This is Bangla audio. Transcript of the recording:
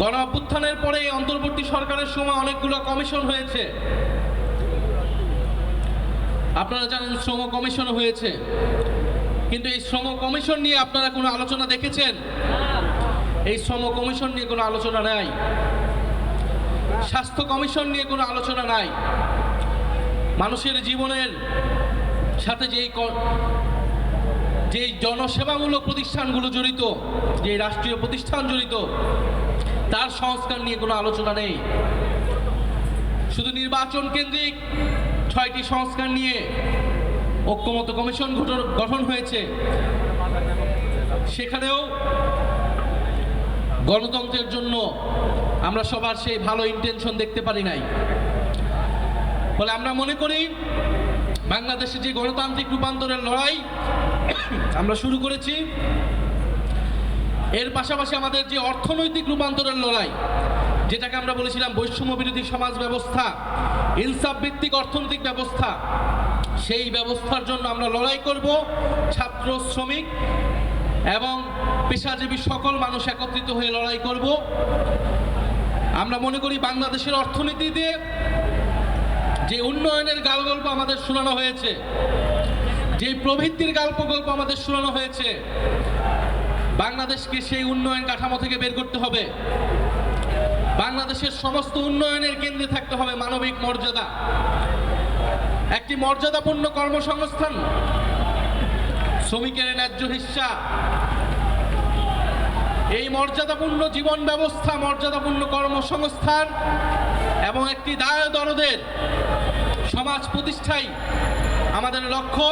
গণ অভ্যুত্থানের পরে অন্তর্বর্তী সরকারের সময় অনেকগুলো কমিশন হয়েছে। আপনারা জানেন শ্রম কমিশন হয়েছে। কিন্তু এই শ্রম কমিশন নিয়ে আপনারা কোনো আলোচনা দেখেছেন? এই শ্রম কমিশন নিয়ে কোনো আলোচনা নাই। স্বাস্থ্য কমিশন নিয়ে কোনো আলোচনা নাই। মানুষের জীবনের সাথে যেই যেই জনসেবামূলক প্রতিষ্ঠানগুলো জড়িত যে রাষ্ট্রীয় প্রতিষ্ঠান জড়িত তার সংস্কার নিয়ে কোনো আলোচনা নেই। শুধু নির্বাচন কেন্দ্রিক ছয়টি সংস্কার নিয়ে ঐক্যমত কমিশন গঠন- হয়েছে। সেখানেও গণতন্ত্রের জন্য আমরা সবার সেই ভালো ইন্টেনশন দেখতে পারি নাই। ফলে আমরা মনে করি, বাংলাদেশে যে গণতান্ত্রিক রূপান্তরের লড়াই আমরা শুরু করেছি এর পাশাপাশি আমাদের যে অর্থনৈতিক রূপান্তরের লড়াই, যেটাকে আমরা বলেছিলাম বৈষম্য বিরোধী সমাজ ব্যবস্থা, ইনসাফ ভিত্তিক অর্থনৈতিক ব্যবস্থা, সেই ব্যবস্থার জন্য আমরা লড়াই করব, ছাত্র, শ্রমিক এবং পেশাজীবী সকল মানুষ একত্রিত হয়ে লড়াই করব। আমরা মনে করি বাংলাদেশের অর্থনীতিতে যে উন্নয়নের গালগল্প আমাদের শোনানো হয়েছে, যে প্রবৃত্তির গল্প গল্প আমাদের শোনানো হয়েছে বাংলাদেশকে সেই উন্নয়ন কাঠামো থেকে বের করতে হবে। বাংলাদেশের সমস্ত উন্নয়নের কেন্দ্রে থাকতে হবে মানবিক মর্যাদা। একটি মর্যাদাপূর্ণ কর্মসংস্থান, শ্রমিকের ন্যায্য হিস্সা এই মর্যাদাপূর্ণ জীবন ব্যবস্থা, মর্যাদাপূর্ণ কর্মসংস্থান এবং একটি দায় দরদের সমাজ প্রতিষ্ঠাই আমাদের লক্ষ্য।